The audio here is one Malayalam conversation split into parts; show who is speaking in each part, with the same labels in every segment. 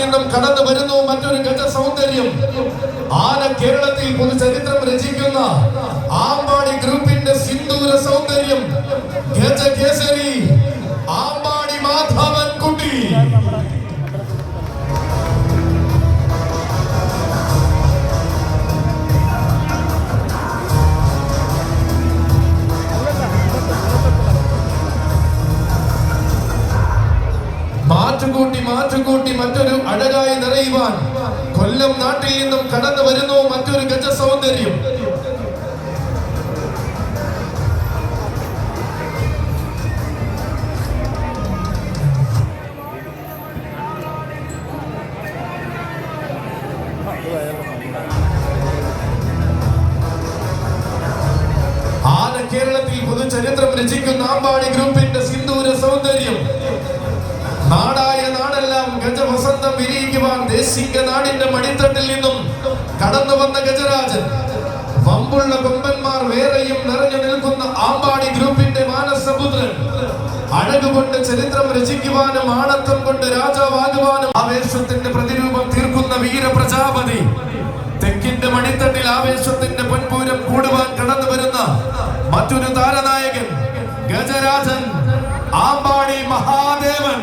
Speaker 1: നിന്നും കടന്നു വരുന്നു മറ്റൊരു ഘട്ട സൗന്ദര്യം ആന കേരളത്തിൽ പൊതുചരിത്രം രചിക്കുന്ന ആന കേരളത്തിൽ പൊതുചരിത്രം രചിക്കുന്ന ആമ്പാടി ഗ്രൂപ്പിന്റെ സിന്ദൂര സൗന്ദര്യം. നാടായ നാടെല്ലാം ഗജവസന്തം വിരിയിക്കുവാൻ ദേശിക നാടിന്റെ മടിത്തട്ടിൽ നിന്നും കടന്നു വന്ന ഗജരാജൻ. വമ്പുള്ള കൊമ്പന്മാർ വേറെയും നിറഞ്ഞു നിൽക്കുന്ന ആമ്പാടി ഗ്രൂപ്പിന്റെ മാനസപുത്രൻ അഴകുകൊണ്ട് ചരിത്രം രചിക്കുവാനും ആണത്വം കൊണ്ട് രാജാവാകുവാനും ആവേശത്തിന്റെ പ്രതിരൂപം തീർക്കുന്ന വീരപ്രജാപതി. തെക്കിന്റെ മണിത്തട്ടിൽ ആവേശത്തിന്റെ പൊൻപൂരം കൂടുവാൻ കടന്നു വരുന്ന മറ്റൊരു താരനായകൻ ഗജരാജൻ ആമ്പാടി മഹാദേവൻ.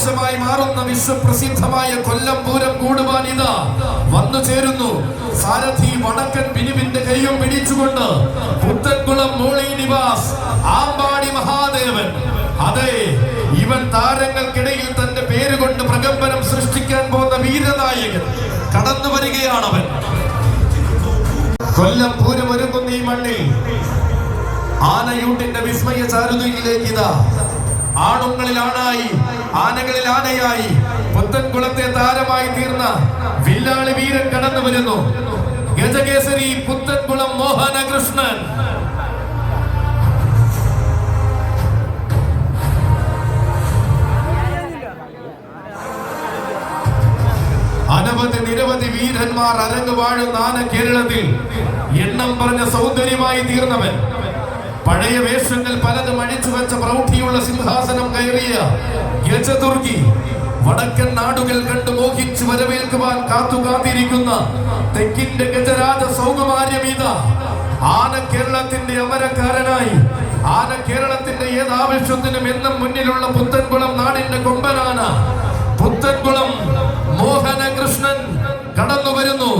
Speaker 1: ആവേശമായി മാറുന്ന വിശ്വപ്രസിദ്ധമായ കൊല്ലം പൂരം കൂടുവാൻ ഇതാ വന്നു ചേരുന്നു. സാരഥി വടക്കൻ ബിനുവിന്റെ കൈയും പിടിച്ചുകൊണ്ട് പുത്തൻകുളം മോളി നിവാസ് ആമ്പാടി മഹാദേവൻ. അതെ ഇവൻ താരങ്ങൾക്കിടയിൽ തന്റെ പേര് കൊണ്ട് പ്രകമ്പനം സൃഷ്ടിക്കാൻ പോകുന്ന വീരനായകൻ. കടന്നു വരികയാണവൻ. കൊല്ലം പൂരം ഒരുക്കുന്ന ഈ മണ്ണിൽ. ആനയൂട്ടിന്റെ വിസ്മയ ചാരുതയിലേക്ക് ഇതാ. ആണുങ്ങളിൽ ആണായി. ആനകളിൽ ആനയായി പുത്തൻകുളത്തെ താരമായി തീർന്ന വില്ലാളി വീരൻ കടന്നു വരുന്നു. ഗജകേസരി പുത്തൻകുളം മോഹനകൃഷ്ണൻ. അനവധി നിരവധി വീരന്മാർ അരങ്ങ് വാഴുന്ന ആന കേരളത്തിൽ എണ്ണം പറഞ്ഞ സൗന്ദര്യമായി തീർന്നവൻ. പഴയ വേഷങ്ങൾ പലതും അഴിച്ചു വെച്ച പ്രൗഢിയുള്ള സിംഹാസനം കയറിയ ഗജദുർഗി വടക്കൻ നാടുകൾ കണ്ടു മോഹിച്ചു വരവേൽക്കുവാൻ കാത്തു കാത്തിരിക്കുന്ന തെക്കിന്റെ ഗജരാജ സൗകുമാര്യമീത ആന കേരളത്തിന്റെ അമരക്കാരനായി ആന കേരളത്തിന്റെ ഏത് ആവശ്യത്തിനും എന്നും മുന്നിലുള്ള പുത്തൻകുളം നാടിന്റെ കൊമ്പനാണ്. പുത്തൻകുളം മോഹനകൃഷ്ണൻ കടന്നു വരുന്നു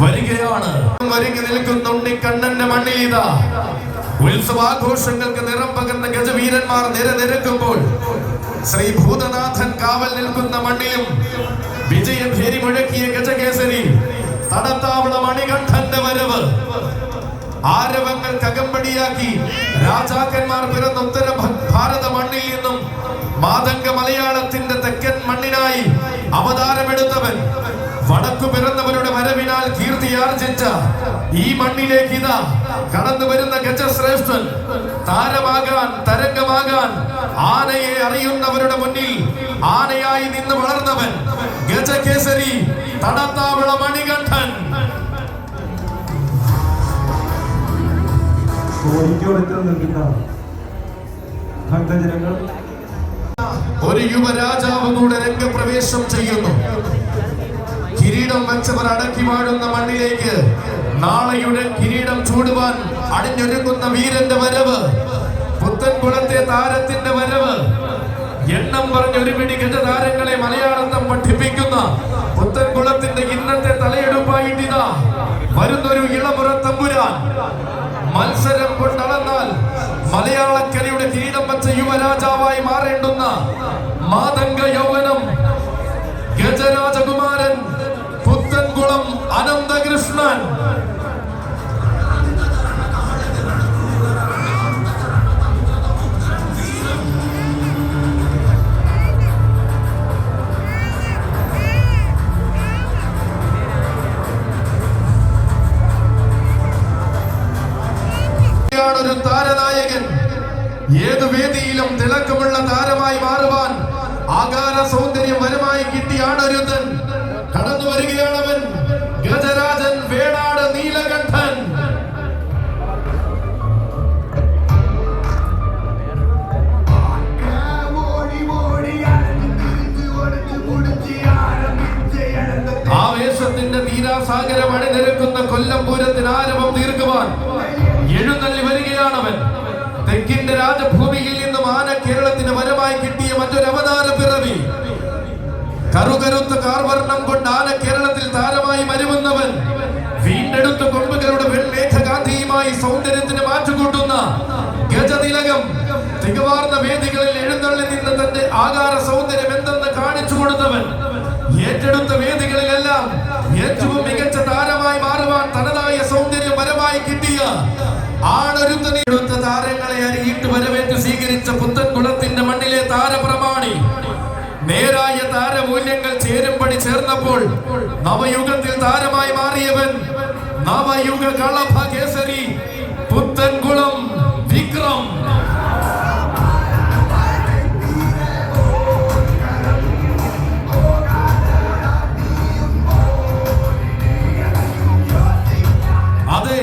Speaker 1: വരികയാണ്. വരിക നിൽക്കുന്ന കണ്ണന്റെ മണ്ണിലിതാ ഉത്സവാഘോഷങ്ങൾക്ക് നിറം പകർന്ന ഗജവീരന്മാർ നിരനിരക്കുമ്പോൾ ശ്രീ ഭൂതനാഥൻ കാവൽ നിൽക്കുന്ന മണ്ണിലും വിജയഭേരി മുഴക്കിയ ഗജകേസരി തടത്താവള മണികണ്ഠന്റെ വരവ്. ആരവങ്ങൾ കകമ്പടിയാക്കി രാജാക്കന്മാർ പിറന്ന ഉത്തര ഭാരത മണ്ണിൽ നിന്നും മാതംഗ മലയാളത്തിന്റെ തെക്കൻ മണ്ണിനായി അവതാരമെടുത്തവൻ വടക്കു പിറന്നവരുടെ വരവിനാൽ കീർത്തിയാർജിച്ച ഈ മണ്ണിലേക്ക് ഇതാ കടന്നു വരുന്ന ഗജശ്രേഷ്ഠൻ താരമാകാൻ തരംഗമാകാൻ ആനയെ അറിയുന്നവരുടെ മുന്നിൽ ആനയായി നിന്ന് വളർന്നവൻ ഗജകേസരി തടത്താവിള മണികണ്ഠൻ.
Speaker 2: കോഴിക്കോടത്തിൽ നിൽക്കുന്ന ഭക്തജനങ്ങൾ
Speaker 1: ഒരു യുവരാജാവ് കൂടെ രംഗപ്രവേശം ചെയ്യുന്നു. കിരീടം വെച്ചവർ അടക്കി വാഴുന്ന മണ്ണിലേക്ക് നാളെയുടെ കിരീടം ചൂടുവാൻ അടിഞ്ഞൊരുങ്ങുന്ന വീരന്റെ വരവ് പുത്തൻകുളത്തെ താരത്തിന്റെ വരവ് എണ്ണം പറഞ്ഞ ഒരു പിടി ഗജതാരങ്ങളെ മലയാളത്തം പഠിപ്പിക്കുന്ന പുത്തൻകുളത്തിന്റെ ഇന്നത്തെ തലയെടുപ്പായിട്ടിതാ വരുന്നൊരു ഇളമുറ തമ്പുരാൻ. മത്സരം കൊണ്ടളന്നാൽ മലയാളക്കരയുടെ കിരീടം വച്ച യുവരാജാവായി മാറേണ്ടുന്ന മാതംഗ യൗവനം ഗജരാജകുമാരൻ പുത്തൻകുളം അനന്തകൃഷ്ണൻ. ഒരു താരനായകൻ. ഏത് വേദിയിലും തിളക്കമുള്ള താരമായി മാറുവാൻ ആകാര സൗന്ദര്യം വരമായി കിട്ടിയാണ് കറുകരുത്ത കാർവർണം കൊണ്ട് ആന കേരളത്തിൽ താരമായി മരുവുന്നവൻ. വീണ്ടെടുത്ത കൊമ്പുകളുടെ വെൺമേഘഗാന്ധിയുമായി സൗന്ദര്യത്തിന് മാറ്റുകൂട്ടുന്ന ഗജതിലകം തികവാർന്ന വേദികളിൽ എഴുന്നള്ളി നിന്ന് തന്റെ ആകാര സൗന്ദര്യം എന്തെന്ന് കാണിച്ചു കൊടുത്തവൻ. ഏറ്റെടുത്ത വേദികളിലെല്ലാം ഏറ്റവും മികച്ച താരമായി മാറുവാൻ തനതായ സൗന്ദര്യം വരമായി കിട്ടിയ ആണൊരുത്തനെടുത്ത താരങ്ങളെ അരിയിട്ട് വരവേറ്റ് സ്വീകരിച്ച പുത്തൻ പുത്തൻകുളത്തിന്റെ മണ്ണിലെ താരപ്രമാണി. നേരായ താരമൂല്യങ്ങൾ ചേരുംപടി ചേർന്നപ്പോൾ നവയുഗത്തിൽ താരമായി മാറിയവൻ നവയുഗ കളഭ കേസരി പുത്തൻകുളം വിക്രം. അതെ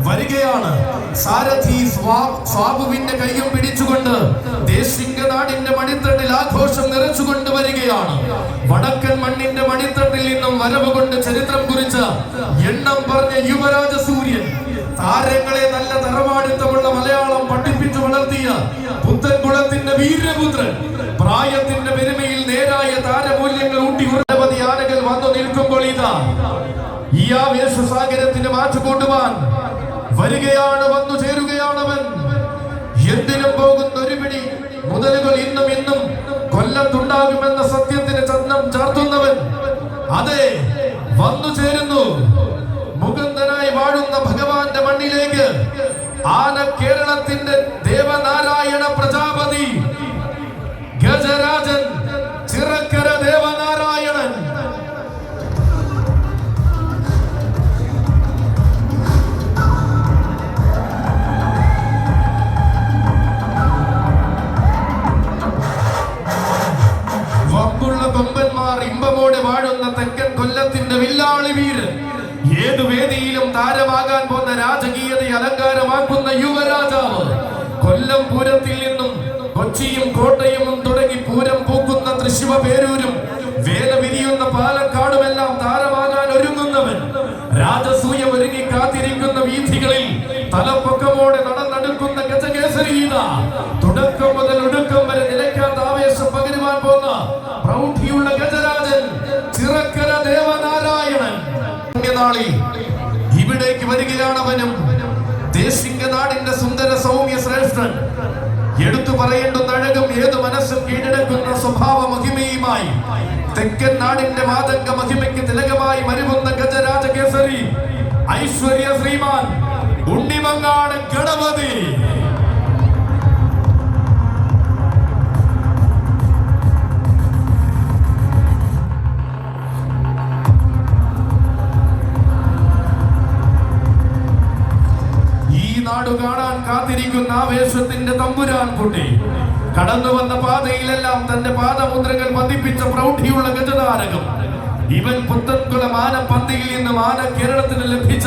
Speaker 1: വരികയാണ്. സാരഥി സ്വാ- വരികയാണ് വടക്കൻ മണ്ണിന്റെ മണിത്തട്ടിൽ നിന്നും വരവ് കൊണ്ട് ചരിത്രം കുറിച്ച എണ്ണം പറഞ്ഞ യുവരാജ സൂര്യൻ താരങ്ങളെ നല്ല തറവാടിത്തമുള്ള മലയാളം പഠിപ്പിച്ചു വളർത്തിയ പുത്തൻകുളത്തിന്റെ വീരപുത്രൻ. പ്രായത്തിന്റെ പെരുമയിൽ നേരായ താരമൂല്യങ്ങൾ ഊട്ടി നിരവധി ആനകൾ വന്നു നിൽക്കുമ്പോൾ ഇതാ. ഈ ആവേശസാഗരത്തിന് മാറ്റുകൂട്ടുവാൻ വരികയാണ് വന്നു ചേരുകയാണവൻ എന്തിനും പോകുന്ന ഒരു പിടി മുതലുകൾ ഇന്നും ഇന്നും കൊല്ലത്തുണ്ടാകുമെന്ന സത്യത്തിന് ചന്ദം ചാർത്തുന്നവൻ. അതെ വന്നു ചേരുന്നു. മുകുന്ദനായി വാഴുന്ന ഭഗവാന്റെ മണ്ണിലേക്ക്. ആന കേരളത്തിന്റെ ദേവനാരായണ പ്രജാപതി. ഗജരാജൻ ചിറക്കര ദേവനാരായണൻ. ഇമ്പമോടെ വാഴുന്ന തെക്കൻ കൊല്ലത്തിന്റെ വില്ലാളി വീര് ഏതു വേദിയിലും താരമാകാൻ പോന്ന രാജകീയതയെ അലങ്കാരമാക്കുന്ന യുവരാജാവ് കൊല്ലം പൂരത്തിൽ നിന്നും കൊച്ചിയും കോട്ടയും തുടങ്ങി പൂരം പൂക്കുന്ന തൃശ്ശിവ പേരൂരും വേല വിരിയുന്ന പാലക്കാടുമെല്ലാം താരമാകാൻ ഒരുങ്ങുന്നവൻ. രാജസൂയ ഒരുങ്ങി കാത്തിരിക്കുന്ന വീഥികളിൽ തലപ്പൊക്കമോടെ നടന്നെടുക്കുന്ന ഗജകേസരീത തുടക്കം മുതൽ ഒടുക്കം പുണ്യനാളിൽ ഇവിടേക്ക് വരികയാണ് വരികയാണവനും ദേശിംഗനാടിന്റെ സുന്ദര സൗമ്യ ശ്രേഷ്ഠൻ. എടുത്തു പറയേണ്ടുന്ന അഴകും ഏത് മനസ്സും കീഴടക്കുന്ന സ്വഭാവ മഹിമയുമായി തെക്കൻ നാടിന്റെ മാതംഗ മഹിമയ്ക്ക് തിലകമായി മരുമുന്ന ഗജരാജ കേസരി. ഐശ്വര്യ ശ്രീമാൻ ഉണ്ണിമങ്ങാട് ഗണപതി. നാടു കാണാൻ കാത്തിരിക്കുന്ന ആവേശത്തിന്റെ തമ്പുരാൻ കുട്ടി. കടന്നു വന്ന പാതയിലെല്ലാം തന്റെ പാദമുദ്രകൾ പതിപ്പിച്ച പ്രൗഢിയുള്ള ഗജതാരകം. ഇവൻ പുത്തൻകുല മാനപ്പന്തിയിൽ നിന്ന് മാന കേരളത്തിന് ലഭിച്ച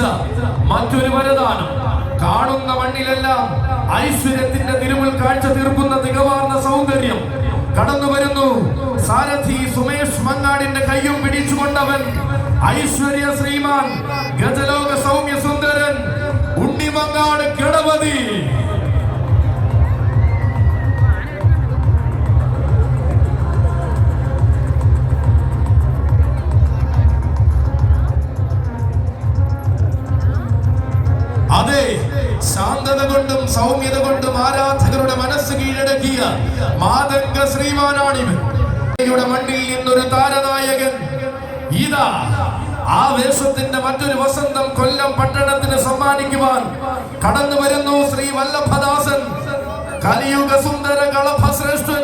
Speaker 1: മറ്റൊരു വരദാനം. കാണുന്ന മണ്ണിലെല്ലാം ഐശ്വര്യത്തിന്റെ തിരുമുൽ കാഴ്ച തീർക്കുന്ന തികവാർന്ന സൗന്ദര്യം. കടന്നു വരുന്നു. സാരഥി സുമേഷ് മങ്ങാടിന്റെ കയ്യും പിടിച്ചുകൊണ്ടവൻ ഐശ്വര്യ ശ്രീമാൻ ഗജലോക സൗമ്യ ആനയടിയുടെ മണ്ണിൽ നിന്നൊരു താരനായകൻ. ഇതാ ആവേശത്തിന്റെ മറ്റൊരു വസന്തം കൊല്ലം പട്ടണത്തിന് സമ്മാനിക്കുവാൻ കടന്നു വരുന്നു ശ്രീ വല്ലഭദാസൻ. കലിയുഗ സുന്ദര കളഭശ്രേഷ്ഠൻ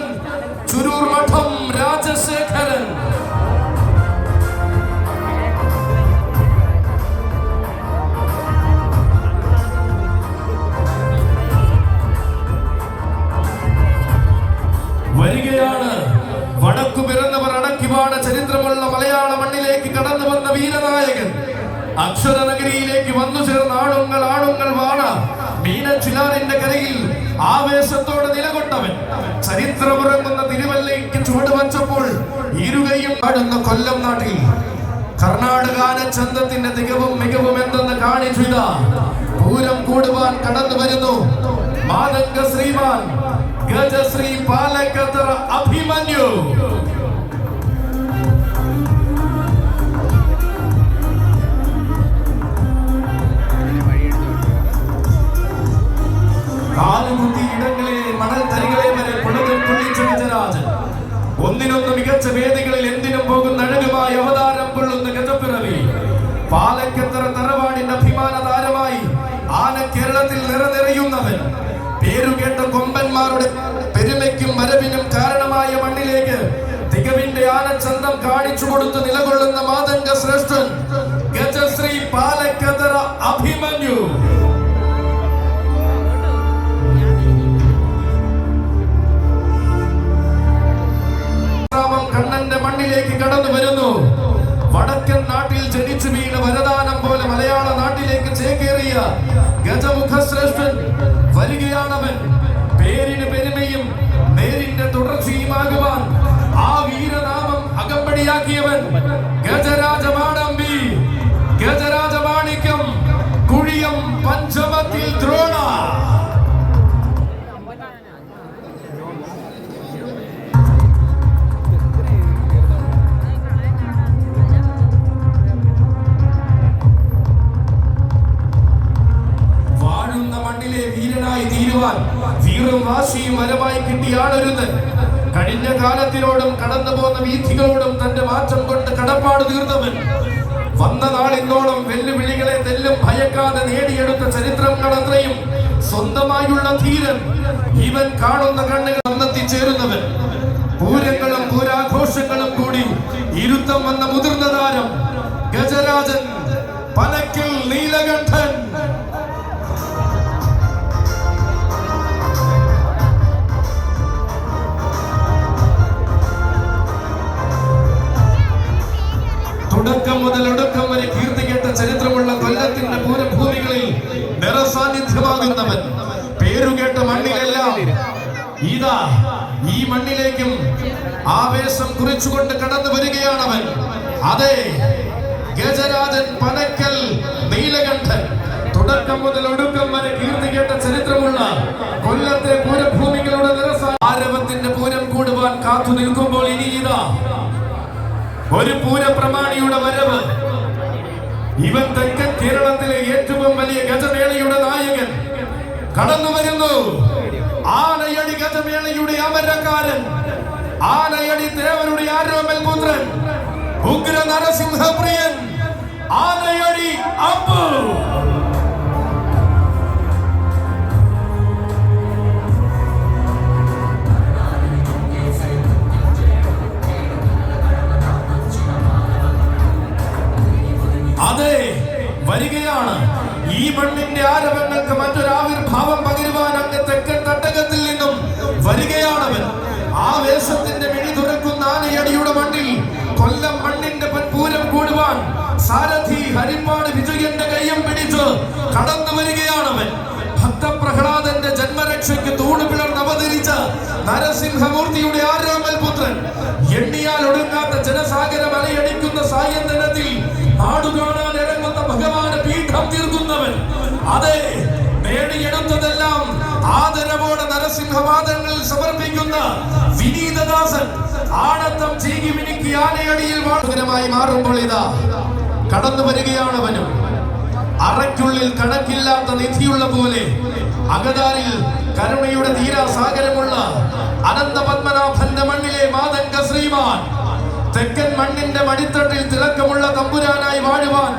Speaker 1: ചുരൂർ മഠം രാജശേഖരൻ. ആവേശത്തോടെ നിലകൊണ്ടവൻ. ചരിത്രമുറങ്ങുന്ന തിരുവല്ലയ്ക്ക് ചുവടുവച്ചപ്പോൾ ഇരുകയും പാടുന്ന കൊല്ലം നാട്ടിൽ കർണാടകാന ചന്തത്തിന്റെ തികവും മികവും എന്തെന്ന് കാണിച്ചിത പൂരം കൂടുവാൻ കടന്നു വരുന്നു. മാതംഗ ശ്രീമാൻ ഗജശ്രീ പാലക്കത്ര അഭിമന്യു. ഒന്നിനൊന്ന് മികച്ച വേദികളിൽ എന്തിനും പോകുന്ന അഴകുമായി അവതാരം കൊള്ളുന്ന ഗജപ്പിറവി. പാലക്കത്തറ തറവാടിന്റെ അഭിമാന താരമായി ആന കേരളത്തിൽ നിറനിറയുന്നവൻ. പേരുകേട്ട കൊമ്പന്മാരുടെ പെരുമയ്ക്കും വരവിനും കാരണമായ മണ്ണിലേക്ക് തികവിന്റെ ആനച്ചന്തം കാണിച്ചു കൊടുത്ത് നിലകൊള്ളുന്ന മാതംഗ ശ്രേഷ്ഠൻ ഗജശ്രീ പാലക്കത്തറ അഭിമന്യു. കടന്നു വരുന്നു. വടക്കൻ നാട്ടിൽ ജനിച്ചു വീണ വരദാനം പോലെ മലയാള നാട്ടിലേക്ക് ചേക്കേറിയ ഗജമുഖ ശ്രേഷ്ഠൻ വരികയാണവൻ. പേരിന് പെരുമയും നേരിന്റെ തുടർച്ചയുമാകുവാൻ ആ വീരനാമം അകമ്പടിയാക്കിയവൻ. തീരുവാൻ വീറും വരമായി കിട്ടിയാളൊരുന്ന് കഴിഞ്ഞ കാലത്തിനോടും കടന്നു പോകുന്ന വീഥികളോടും തന്റെ മാറ്റം കൊണ്ട് കടപ്പാട് തീർത്തവൻ. വന്ന നാളിന്നോളം വെല്ലുവിളികളെ തെല്ലും ഭയക്കാതെ നേടിയെടുത്ത ചരിത്രം കടത്രയും സ്വന്തമായുള്ള ധീരൻ ഇവൻ കാണുന്ന കണ്ണുകൾ വന്നെത്തിച്ചേരുന്നവൻ പൂരങ്ങളും പൂരാഘോഷങ്ങളും കൂടി ഇരുത്തം വന്ന മുതിർന്ന താരം ഗജരാജൻ പനക്കിൽ നീലകണ്ഠൻ. തുടക്കം മുതൽ ഒടുക്കം വരെ കീർത്തി കേട്ട ചരിത്രമുള്ള കൊല്ലത്തിന്റെ പൂരഭൂമികളിൽ നിറസാന്നിധ്യമാകുന്നവൻ. പേരുകേട്ട മണ്ണിലെല്ലാം ഇതാ ഈ മണ്ണിലേക്കും ആവേശം കുറിച്ചുകൊണ്ട് കടന്നു വരികയാണവൻ. അതെ ഗജരാജൻ പനക്കൽ നീലകണ്ഠൻ. തുടക്കം മുതൽ ഒടുക്കം വരെ കീർത്തി കേട്ട ചരിത്രമുള്ള കൊല്ലത്തെ പൂരഭൂമികളുടെ ആരവത്തിന്റെ പൂരം കൂടുവാൻ കാത്തു നിൽക്കുമ്പോൾ ഇനി ഇതാ ഒരു പൂരപ്രമാണിയുടെ വരവ്. ഇവൻ തെക്കൻ കേരളത്തിലെ ഏറ്റവും വലിയ ഗജമേളയുടെ നായകൻ. കടന്നു വരുന്നു. ആനയടി ഗജമേളയുടെ അമരക്കാരൻ. ആനയടി ദേവരുടെ ആരോമൽ പുത്രൻ. ഉഗ്ര നരസിംഹപ്രിയൻ ആനയടി അപ്പു. വരികയാണ്. ഈ മണ്ണിന്റെ ആരവങ്ങൾക്ക് മറ്റൊരു ആവിർഭാവം പകരുവാൻ അങ്ങ് തെക്കൻ തട്ടകത്തിൽ നിന്നും വരികയാണവൻ ആവേശത്തിന്റെ മിഴി തുറക്കുന്ന ആനയടിയുടെ മണ്ണിൽ കൊല്ലം മണ്ണിന്റെ പൂരം കൂടുവാൻ സാരഥി ഹരിപ്പാട് വിജയന്റെ കയ്യം പിടിച്ച് കടന്നു വരികയാണവൻ ഭക്തപ്രഹ്ലാദന്റെ ജന്മരക്ഷയ്ക്ക് തൂണ് പിളർന്ന് അവതരിച്ച നരസിംഹമൂർത്തിയുടെ ആരാമൽ പുത്രൻ. എണ്ണിയാൽ ഒടുങ്ങാത്ത ജനസാഗരം അലയടിക്കുന്ന സായന്തനത്തിൽ ഇറങ്ങുന്ന ഭഗവാന് പീഠം തീർക്കുന്നവൻ. അതെ നേടിയെടുത്തതെല്ലാം ആദരവോടെ നരസിംഹവാദങ്ങളിൽ സമർപ്പിക്കുന്ന വിനീതദാസൻ. ആണത്തം ചീകി മിനുക്കി ആനയടിയിൽ വാഹനമായി മാറുമ്പോൾ ഇതാ കടന്നു വരികയാണവനും അറയ്ക്കുള്ളിൽ കണക്കില്ലാത്ത നിധിയുള്ള പോലെ അകതാരിൽ കരുണയുടെ തീരാസാഗരമുള്ള അനന്ത പത്മനാഭന്റെ മണ്ണിലെ മാതംഗ ശ്രീമാൻ. തെക്കൻ മണ്ണിന്റെ മടിത്തട്ടിൽ തിളക്കമുള്ള തമ്പുരാനായി വാഴുവാൻ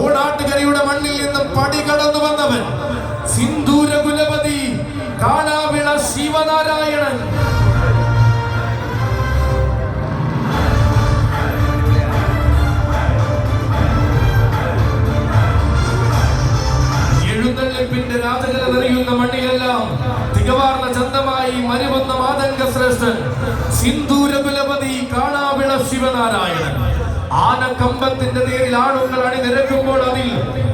Speaker 1: ഓണാട്ടുകരയുടെ മണ്ണിൽ നിന്നും പടി കടന്നു വന്നവൻ സിന്ധൂര കുലപതി കാലാവിള ശിവനാരായണൻ. എഴുന്നള്ളിപ്പിന്റെ രാജകല നിറയുന്ന മണ്ണിലെല്ലാം തികവാർന്ന ചന്തമായി മരുവുന്ന മാതംഗ ശ്രേഷ്ഠൻ സിന്ധൂര കുലപതി കാണാവിള ശിവനാരായണൻ. ആനക്കമ്പത്തിന്റെ നേരിൽ ആണുങ്ങൾ അണിനിരക്കുമ്പോൾ അതിൽ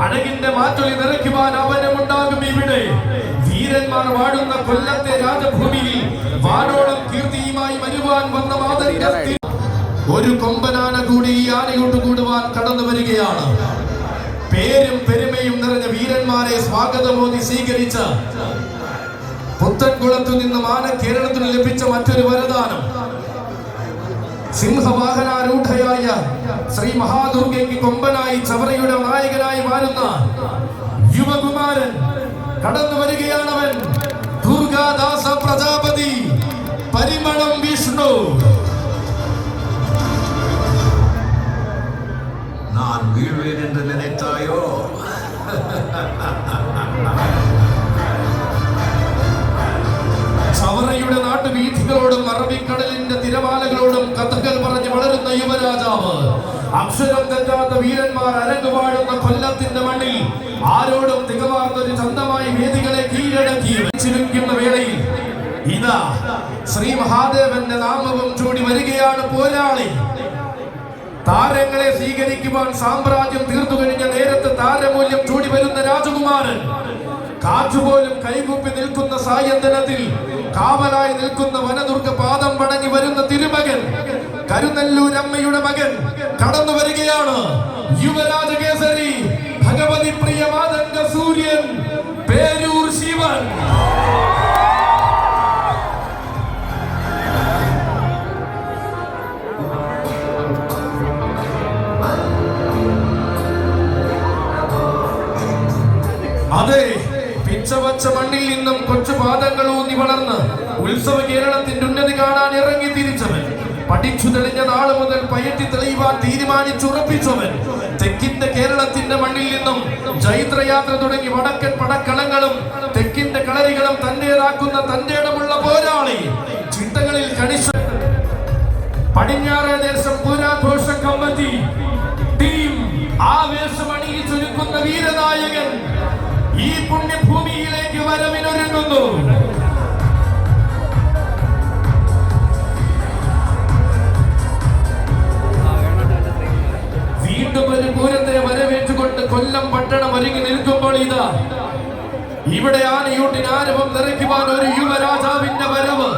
Speaker 1: അഴകിന്റെ മാറ്റൊലി നിറയ്ക്കുവാൻ അവനമുണ്ടാകും ഇവിടെ. വീരന്മാർ വാഴുന്ന കൊല്ലത്തെ രാജഭൂമിയിൽ വാനോളം കീർത്തിയുമായി വരുവാൻ വന്ന മാതരി ഒരു കൊമ്പനാന കൂടി ഈ ആനയോട്ട് കൂടുവാൻ കടന്നു വരികയാണ്. പേരും പെരുമയും നിറഞ്ഞ വീരന്മാരെ സ്വാഗതമോദി സ്വീകരിച്ച പുത്തൻകുളത്തു നിന്നും ആന കേരളത്തിന് ലഭിച്ച മറ്റൊരു വരദാനം. സിംഹവാഹനാരൂഢയായ ശ്രീ മഹാദുർഗയ്ക്ക് കൊമ്പനായി ചവറയുടെ നായകനായി മാറുന്ന യുവകുമാരൻ കടന്നു വരികയാണവൻ ദുർഗാദാസ പ്രജാപതി പരിമളം വിഷ്ണു
Speaker 3: நான் வீழ்வேன் என்று நினைத்தாயோ
Speaker 1: അക്ഷരം തെറ്റാത്ത വീരന്മാർ അരങ്ങുപാടുന്ന കൊല്ലത്തിന്റെ മണ്ണിൽ ആരോടും തികവാർന്നൊരു ചന്തമായി വേദികളെ കീഴടക്കി വെച്ചിരിക്കുന്ന വേളയിൽ ഇതാ ശ്രീ മഹാദേവന്റെ നാമവും ചൂടി വരികയാണ് പോരാളി. താരങ്ങളെ സ്വീകരിക്കുവാൻ സാമ്രാജ്യം തീർത്തു കഴിഞ്ഞ നേരത്തെ താരമൂല്യം ചൂടി വരുന്ന രാജകുമാരൻ കാറ്റുപോലും കൈകൂപ്പി നിൽക്കുന്ന സായന്തനത്തിൽ കാവലായി നിൽക്കുന്ന വനദുർഗ പാദം വണങ്ങി വരുന്ന തിരുമകൻ കരുനെല്ലൂർ അമ്മയുടെ മകൻ കടന്നു വരികയാണ്. യുവരാജ കേസരി ഭഗവതി പ്രിയ മാതംഗ സൂര്യൻ പേരൂർ ശിവൻ. അതെ പിച്ചവച്ച മണ്ണിൽ നിന്നും കൊച്ചു പാദങ്ങൾ ഊന്നി വളർന്ന് ഉത്സവ കേരളത്തിന്റെ ഉന്നതി കാണാൻ ഇറങ്ങി തിരിച്ചവൻ. പഠിച്ചു തെളിഞ്ഞ നാൾ മുതൽ പയറ്റി തെളിയുവാൻ തീരുമാനിച്ചുറപ്പിച്ചവൻ തെക്കിന്റെ കേരളത്തിന്റെ മണ്ണിൽ നിന്നും ചൈത്രയാത്ര തുടങ്ങി വടക്കൻ പടക്കളങ്ങളും തെക്കിന്റെ കളരികളും തന്റേതാക്കുന്ന തന്റെ ഇടമുള്ള പോരാളി ചിട്ടകളിൽ കണിശ പടിഞ്ഞാറേ ദേശം പുരാഘോഷ കമ്മിറ്റി. ടീം ആവേശം അണിയിച്ചൊരുക്കുന്ന വീരനായകൻ ഈ പുണ്യഭൂമിയിലേക്ക് വരവിനൊരുങ്ങുന്നു. വീണ്ടും ഒരു പൂരത്തെ വരവേറ്റുകൊണ്ട് കൊല്ലം പട്ടണം ഒരുങ്ങി നിൽക്കുമ്പോൾ ഇതാ. ഇവിടെ ആനയൂട്ടിന് ആരവം നിറയ്ക്കുവാൻ ഒരു യുവരാജാവിന്റെ വരവ്.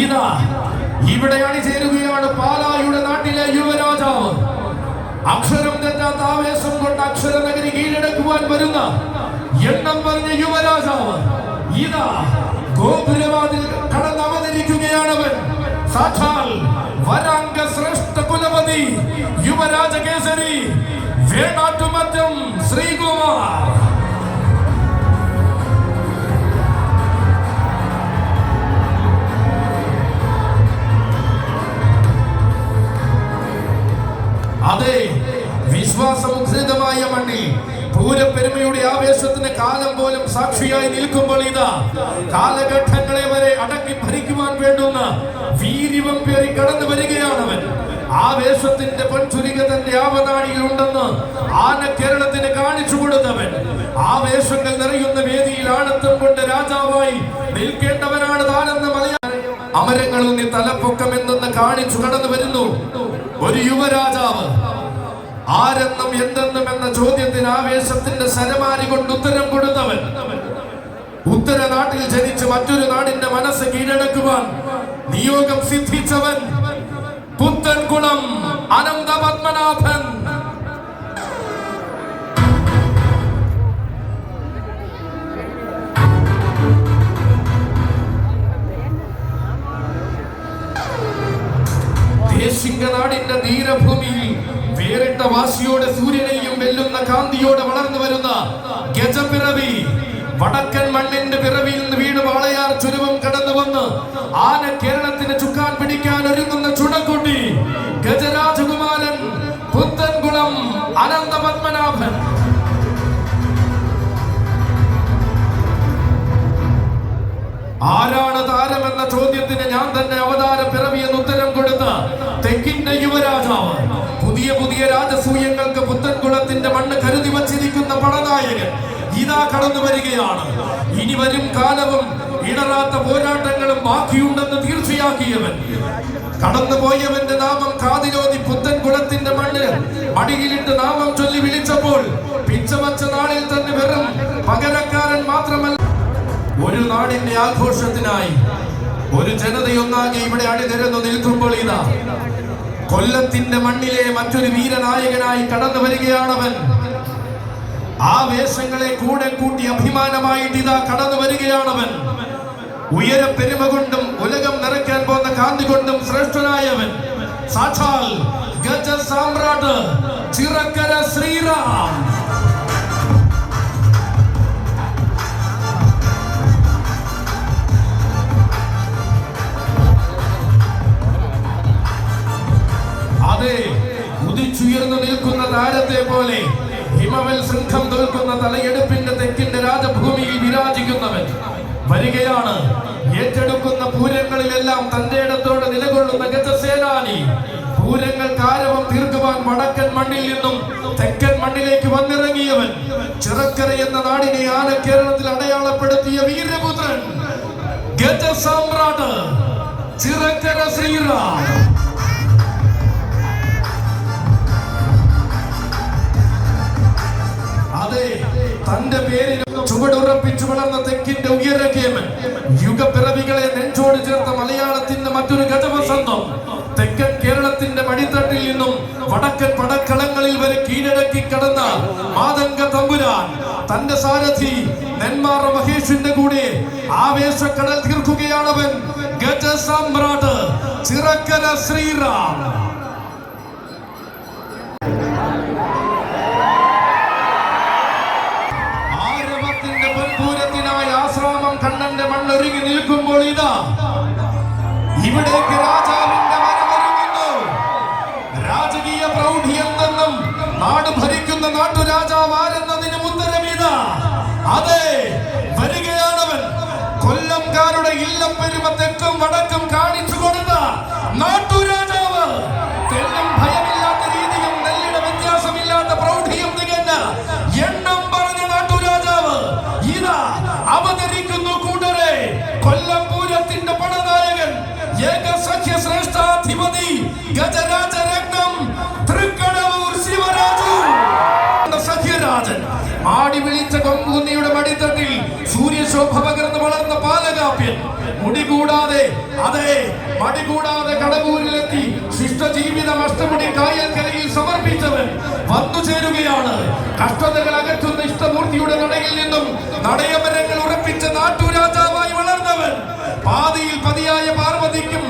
Speaker 1: ഇതാ ഇവിടെ അണിചേരുകയാണ് പാലായുടെ നാട്ടിലെ യുവരാജാവ്. അക്ഷരം തെറ്റാത്ത ആവേശം കൊണ്ട് അക്ഷര നഗരി കീഴടക്കുവാൻ വരുന്ന എണ്ണം പറഞ്ഞ യുവരാജാവ് ഇതാ ഗോപുരവാതിൽ കടന്ന് അവതരിക്കുകയാണവൻ സാക്ഷാൽ വരാംഗ ശ്രേഷ്ഠ കുലപതി യുവരാജകേസരി വേണാട്ടുമറ്റം ശ്രീകുമാർ. അതെ വിശ്വാസമുഖരിതമായ മണ്ണിൽ പൂരപ്പെരുമയുടെ ആവേശത്തിന് കാലം പോലും സാക്ഷിയായി നിൽക്കുമ്പോൾ ഇതാ കാലഘട്ടങ്ങളെ വരെ അടക്കി ഭരിക്കുവാൻ വേണ്ടുന്ന വീര്യവം പേറി കടന്നു വരികയാണവൻ. ആവേശത്തിന്റെ പൊൻചുരിക തന്റെ ആവനാഴിയിൽ ഉണ്ടെന്ന് ആന കേരളത്തിന് കാണിച്ചു കൊടുത്തവൻ. ആവേശങ്ങൾ നിറയുന്ന വേദിയിൽ ആണത്തം കൊണ്ട് രാജാവായി നിൽക്കേണ്ടവനാണ് താനെന്ന് മലയാള. അമരങ്ങളൊന്നി തലപ്പൊക്കം കാണിച്ചു കടന്നു വരുന്നു. ഒരു യുവരാജാവ് ആരെന്നും എന്തെന്നും എന്ന ചോദ്യത്തിന് ആവേശത്തിന്റെ സരമാരി കൊണ്ട് ഉത്തരം കൊടുത്തവൻ. ഉത്തര നാട്ടിൽ ജനിച്ച് മറ്റൊരു നാടിന്റെ മനസ്സ് കീഴടക്കുവാൻ നിയോഗം സിദ്ധിച്ചവൻ പുത്തൻകുളം അനന്ത പത്മനാഭൻ ദേശിംഗ സൂര്യനെയും വെല്ലുന്ന കാന്തിയോടെ വളർന്നു വരുന്ന ഗജപിറവി വടക്കൻ മണ്ണിന്റെ പിറവിയിൽ നിന്ന് വീണ് വാളയാർ ചുരുവം കടന്നു വന്ന് ആന കേരളത്തിന് ചുക്കാൻ പിടിക്കാൻ ഒരുങ്ങുന്ന ചുണക്കുട്ടി ഗജരാജകുമാരൻ പുത്തൻകുളം അനന്ത പത്മനാഭൻ ആരാണ് താരമെന്ന ചോദ്യത്തിന് ഞാൻ തന്നെ അവതാര പിറവി എന്ന് ഉത്തരം കൊടുത്ത തെക്കിന്റെ യുവരാജാവ്. പുതിയ പുതിയ രാജസൂയങ്ങൾക്ക് പുത്തൻകുളത്തിന്റെ മണ്ണ് കരുതി വച്ചിരിക്കുന്ന പടനായകൻ ഇതാ കടന്നു വരികയാണ്. ഇനി വരും കാലവും ഇടറാത്ത പോരാട്ടങ്ങളും ബാക്കിയുണ്ടെന്ന് തീർച്ചയാക്കിയവൻ. കടന്നുപോയവന്റെ നാമം കാതിലോതി പുത്തൻകുളത്തിന്റെ മണ്ണ്. മടിയിലിട്ട് നാമം ചൊല്ലി വിളിച്ചപ്പോൾ പിച്ചവച്ച നാളിൽ തന്നെ വെറും പകരക്കാരൻ മാത്രമല്ല. ഒരു നാടിന്റെ ആഘോഷത്തിനായി ഒരു ജനതയൊന്നാകെ ഇവിടെ അണിനിരന്നു നിൽക്കുമ്പോൾ ഇതാ കൊല്ലത്തിന്റെ മണ്ണിലെ മറ്റൊരു വീരനായകനായി കടന്നു വരികയാണവൻ. ആ വേഷങ്ങളെ കൂടെ കൂട്ടി അഭിമാനമായിട്ട് ഇതാ കടന്നു വരികയാണവൻ. ഉയര പെരുമ കൊണ്ടും ഉലകം നിറയ്ക്കാൻ പോകുന്ന കാന്തി കൊണ്ടും ശ്രേഷ്ഠനായവൻ. സാക്ഷാൽ ഗജ സാമ്രാട്ട് ചിറക്കര ശ്രീറാം. ഉദിച്ചുയർന്നു നിൽക്കുന്ന താരത്തെ പോലെ ഹിമവൽ സംഘം തോൽക്കുന്ന തലയെടുപ്പിന്റെ തെക്കിന്റെ രാജഭൂമിയിൽ വിരാജിക്കുന്നവൻ വരികയാണ്. ഏറ്റെടുക്കുന്ന പൂരങ്ങളിലെല്ലാം തന്റെ ഇടത്തോടെ നിലകൊള്ളുന്ന ഗജസേനാനി. പൂരങ്ങൾ കാരവം തീർക്കുവാൻ വടക്കൻ മണ്ണിൽ നിന്നും തെക്കൻ മണ്ണിലേക്ക് വന്നിറങ്ങിയവൻ ചിറക്കര എന്ന നാടിനെ ആന കേരളത്തിൽ അടയാളപ്പെടുത്തിയ വീരപുത്രൻ ഗജസാമ്രാട്ട് ചിറക്കര ശ്രീറാം. അതെ തന്റെ പേരിൽ ചുവടുറപ്പിച്ചു വളർന്ന തെക്കിന്റെ ഉയരക്കേമൻ യുഗപ്പിറവികളെ നെഞ്ചോട് ചേർത്ത മലയാളത്തിന്റെ മറ്റൊരു ഗജവസന്തം തെക്കൻ കേരളത്തിന്റെ മടിത്തട്ടിൽ നിന്നും വടക്കൻ പടക്കളങ്ങളിൽ വരെ കീഴടക്കി കടന്ന മാതങ്ക തമ്പുരാൻ. തന്റെ സാരഥി നെന്മാറ മഹേഷിന്റെ കൂടെ ആവേശക്കടൽ തീർക്കുകയാണവൻ ഗജസമ്രാട്ട് ചിറക്കര ശ്രീറാം. ഇവിടേക്ക് രാജാവിന്റെ വരവൊരുങ്ങുന്നു രാജകീയ പ്രൗഢി എന്തെന്നും നാട് ഭരിക്കുന്ന നാട്ടുരാജാവ് ആരെന്നതിന് ഇതാ അതെ വരികയാണവൻ. കൊല്ലംകാരുടെ ഇല്ലപ്പെരുമ തെക്കും വടക്കും കാണിച്ചു കൊടുത്ത നാട്ടുരാജാവ് വിളിച്ച കൊമ്പൂന്നിയുടെ മടിത്തത്തിൽ സൂര്യശോഭ പകർന്ന് വളർന്ന പാലകാപ്യൻ. മുടി കൂടാതെ അതെ മടി കൂടാതെ കടകൂരിലെത്തി ശിഷ്ടജീവിതം അഷ്ടമുടി കായൽക്കരയിൽ സമർപ്പിച്ചവൻ വന്നു ചേരുകയാണ്. കഷ്ടതകൾ അകറ്റുന്ന ഇഷ്ടമൂർത്തിയുടെ നടയിൽ നിന്നും നടയമരങ്ങൾ ഉറപ്പിച്ച നാട്ടുരാജാവായി വളർന്നവൻ. പാതിയിൽ പതിയായ പാർവതിക്കും